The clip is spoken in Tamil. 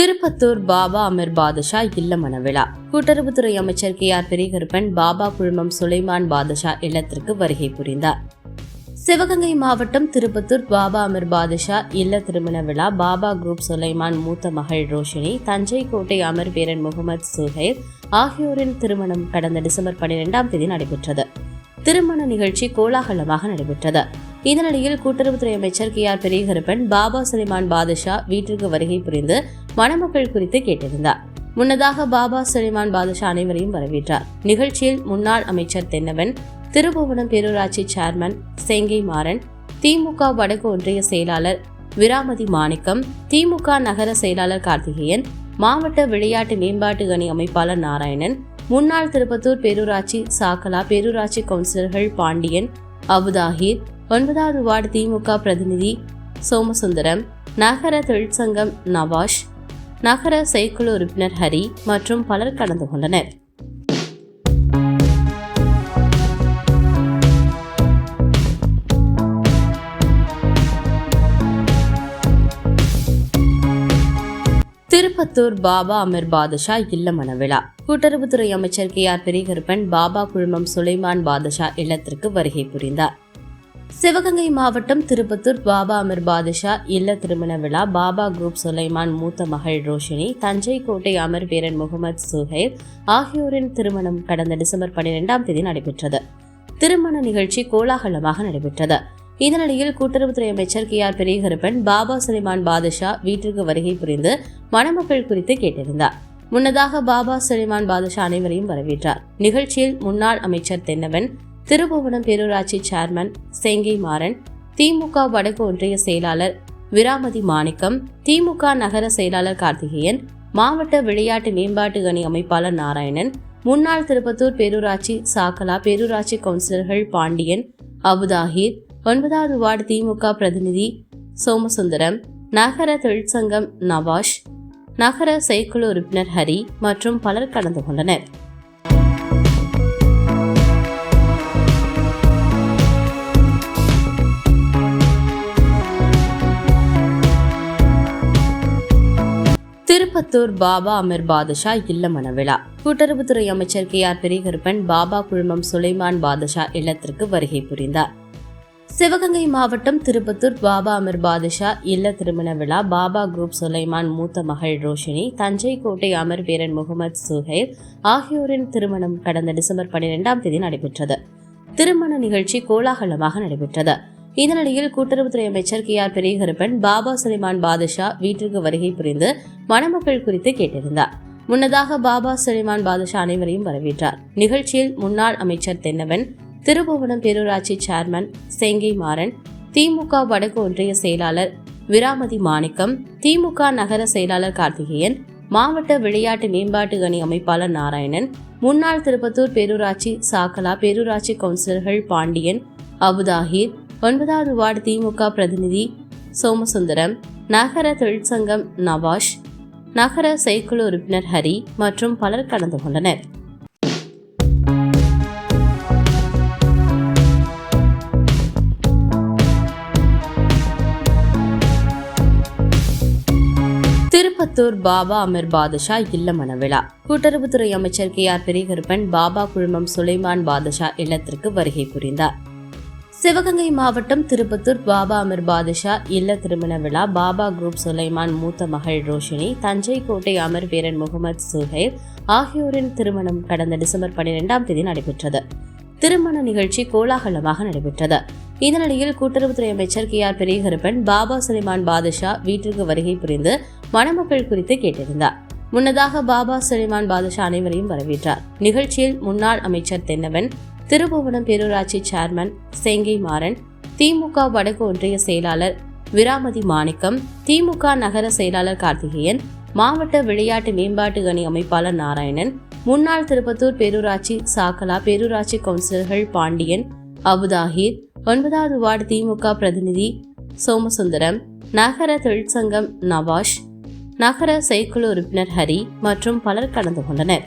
திருப்பத்தூர் பாபா அமீர் பாதுஷா இல்ல மனவிழா கூட்டுறவுத்துறை அமைச்சர் கே ஆர் பெரியகருப்பன் பாபா குழுமம் சுலைமான் பாதுஷா இல்லத்திற்கு வருகை புரிந்தார். சிவகங்கை மாவட்டம் திருப்பத்தூர் பாபா அமீர் பாதுஷா இல்ல திருமண விழா பாபா குரூப் சுலைமான் மூத்த மகள் ரோஷினி தஞ்சை கோட்டை அமர் வீரன் முகமது சுஹைப் ஆகியோரின் திருமணம் கடந்த டிசம்பர் பனிரெண்டாம் தேதி நடைபெற்றது. திருமண நிகழ்ச்சி கோலாகலமாக நடைபெற்றது. இந்த நிலையில் கூட்டுறவுத்துறை அமைச்சர் கே ஆர் பெரியகருப்பன் பாபா சுலைமான் பாதுஷா வீட்டிற்கு வருகை புரிந்து மணமக்கள் குறித்து கேட்டிருந்தார். முன்னதாக பாபா சுலைமான் பாதுஷா அனைவரையும் வரவேற்றார். நிகழ்ச்சியில் முன்னாள் அமைச்சர் தென்னவன் திருபுவனம் பேரூராட்சி சேர்மன் செங்கை மாறன் திமுக வடக்கு ஒன்றிய செயலாளர் விராமதி மாணிக்கம் திமுக நகர செயலாளர் கார்த்திகேயன் மாவட்ட விளையாட்டு மேம்பாட்டு அணி அமைப்பாளர் நாராயணன் முன்னாள் திருப்பத்தூர் பேரூராட்சி சாக்கலா பேரூராட்சி கவுன்சிலர்கள் பாண்டியன் அபுதாஹிர் ஒன்பதாவது வார்டு திமுக பிரதிநிதி சோமசுந்தரம் நகர தொழிற்சங்கம் நவாஷ் நகர செயற்குழு உறுப்பினர் ஹரி மற்றும் பலர் கலந்து கொண்டனர். திருப்பத்தூர் பாபா அமீர் பாதுஷா இல்ல மனவிழா கூட்டுறவுத்துறை அமைச்சர் கே ஆர் பெரியகருப்பன் பாபா குழுமம் சுலைமான் பாதுஷா இல்லத்திற்கு வருகை புரிந்தார். சிவகங்கை மாவட்டம் திருப்பத்தூர் பாபா அமர் பாதுஷா இல்ல திருமண விழா பாபா குரூப் சுலைமான் மூத்த மகள் ரோஷினி தஞ்சை கோட்டை அமர் வீரன் முகமது சுஹைப் ஆகியோரின் திருமணம் கடந்த டிசம்பர் பனிரெண்டாம் தேதி நடைபெற்றது. திருமண நிகழ்ச்சி கோலாகலமாக நடைபெற்றது. இதனிடையில் கூட்டுறவுத்துறை அமைச்சர் கே ஆர் பெரியகருப்பன் பாபா சுலைமான் பாதுஷா வீட்டிற்கு வருகை புரிந்து மணமக்கள் குறித்து கேட்டிருந்தார் முன்னதாக பாபா சுலைமான் பாதுஷா அனைவரையும் வரவேற்றார். நிகழ்ச்சியில் முன்னாள் அமைச்சர் தென்னவன் திருபுவனம் பேரூராட்சி சேர்மன் செங்கை மாறன் திமுக வடக்கு ஒன்றிய செயலாளர் விராமதி மாணிக்கம் திமுக நகர செயலாளர் கார்த்திகேயன் மாவட்ட விளையாட்டு மேம்பாட்டு அணி அமைப்பாளர் நாராயணன் முன்னாள் திருப்பத்தூர் பேரூராட்சி சாக்கலா பேரூராட்சி கவுன்சிலர்கள் பாண்டியன் அபுதாஹிர் ஒன்பதாவது வார்டு திமுக பிரதிநிதி சோமசுந்தரம் நகர தொழிற்சங்கம் நவாஷ் நகர செயற்குழு உறுப்பினர் ஹரி மற்றும் பலர் கலந்து கொண்டனர். திருப்பத்தூர் பாபா அமீர் பாதுஷா இல்ல மனவிழா கூட்டுறவுத்துறை அமைச்சர் கே ஆர் பெரியகருப்பன் பாபா குழுமம் சுலைமான் பாதுஷா இல்லத்திற்கு வருகை புரிந்தார். சிவகங்கை மாவட்டம் திருப்பத்தூர் பாபா அமீர் பாதுஷா இல்ல திருமண விழா பாபா குரூப் சுலைமான் மூத்த மகள் ரோஷினி தஞ்சை கோட்டை அமர் வீரன் முகமது சுஹைப் ஆகியோரின் திருமணம் கடந்த டிசம்பர் பனிரெண்டாம் தேதி நடைபெற்றது. திருமண நிகழ்ச்சி கோலாகலமாக நடைபெற்றது. இதனிடையில் கூட்டுறவுத்துறை அமைச்சர் கே ஆர் பெரியகருப்பன் பாபா சுலைமான் பாதுஷா வீட்டிற்கு வருகை புரிந்து மணமக்கள் குறித்து கேட்டிருந்தார். முன்னதாக பாபா சுலைமான் பாதுஷா அனைவரையும் வரவேற்றார். நிகழ்ச்சியில் முன்னாள் அமைச்சர் தென்னவன் திருபுவனம் பேரூராட்சி சேர்மன் செங்கை மாறன் திமுக வடக்கு ஒன்றிய செயலாளர் விராமதி மாணிக்கம் திமுக நகர செயலாளர் கார்த்திகேயன் மாவட்ட விளையாட்டு மேம்பாட்டு அணி அமைப்பாளர் நாராயணன் முன்னாள் திருப்பத்தூர் பேரூராட்சி சாக்கலா பேரூராட்சி கவுன்சிலர்கள் பாண்டியன் அபுதாஹிர் ஒன்பதாவது வார்டு திமுக பிரதிநிதி சோமசுந்தரம் நகர தொழிற்சங்கம் நவாஷ் நகர செயற்குழு உறுப்பினர் ஹரி மற்றும் பலர் கலந்து கொண்டனர். திருப்பத்தூர் பாபா அமீர் பாதுஷா இல்ல மனவிழா. கூட்டுறவுத்துறை அமைச்சர் கே ஆர் பெரியகருப்பன் பாபா குழுமம் சுலைமான் பாதுஷா இல்லத்திற்கு வருகை புரிந்தார். சிவகங்கை மாவட்டம் திருப்பத்தூர் பாபா அமீர் பாதுஷா இல்ல திருமண விழா பாபா குரூப் சுலைமான் மூத்த மகள் ரோஷினி தஞ்சை கோட்டை அமர் வீரன் முகமது சுஹேப் ஆகியோரின் திருமணம் கடந்த டிசம்பர் பனிரெண்டாம் தேதி நடைபெற்றது. திருமண நிகழ்ச்சி கோலாகலமாக நடைபெற்றது. இந்த நிலையில் கூட்டுறவுத்துறை அமைச்சர் கே ஆர் பெரியகருப்பன் பாபா சுலைமான் பாதுஷா வீட்டிற்கு வருகை புரிந்து மணமக்கள் குறித்து கேட்டிருந்தார் முன்னதாக பாபா சுலைமான் பாதுஷா அனைவரையும் வரவேற்றார். நிகழ்ச்சியில் முன்னாள் அமைச்சர் தென்னவன் திருபுவனம் பேரூராட்சி சேர்மன் செங்கை மாறன் திமுக வடக்கு ஒன்றிய செயலாளர் விராமதி மாணிக்கம் திமுக நகர செயலாளர் கார்த்திகேயன் மாவட்ட விளையாட்டு மேம்பாட்டு அணி அமைப்பாளர் நாராயணன் முன்னாள் திருப்பத்தூர் பேரூராட்சி சாக்கலா பேரூராட்சி கவுன்சிலர்கள் பாண்டியன் அபுதாஹிர் ஒன்பதாவது வார்டு திமுக பிரதிநிதி சோமசுந்தரம் நகர தொழிற்சங்கம் நவாஷ் நகர செயற்குழு உறுப்பினர் ஹரி மற்றும் பலர் கலந்து கொண்டனர்.